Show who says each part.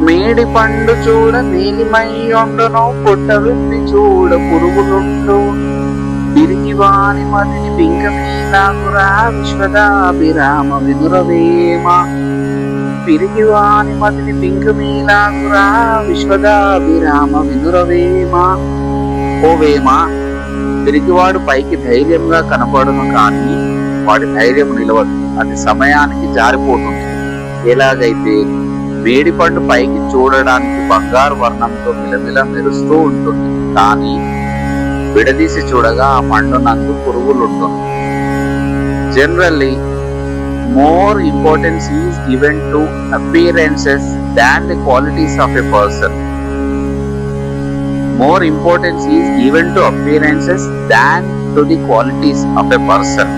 Speaker 1: మేడి పండు చూడ నీలిమయ్యుండును పొట్ట విప్పి చూడ పురుగులుండు. తిరిగి వాని మదిని పింక మీనాకురా విశ్వదాభిరామ విదురవేమ. తిరిగి వాని మదిని పింక మీనాకురా విశ్వదాభిరామ విదురవేమ. ఓ వేమ తిరిగివాడు పైకి ధైర్యంగా కనపడను కానీ వాడి ధైర్యం నిలవదు. అది సమయానికి జారిపోతుంది. ఎలాగైతే మేడిపండు పైకి చూడడానికి బంగారు వర్ణంతో మిలమిల మెరుస్తూ ఉంటుంది. కానీ విడదీసి చూడగా ఆ పండు నందు పురుగులుంటుంది. Generally more importance is given to appearances than the qualities of a person more importance is given to appearances than to the qualities of a person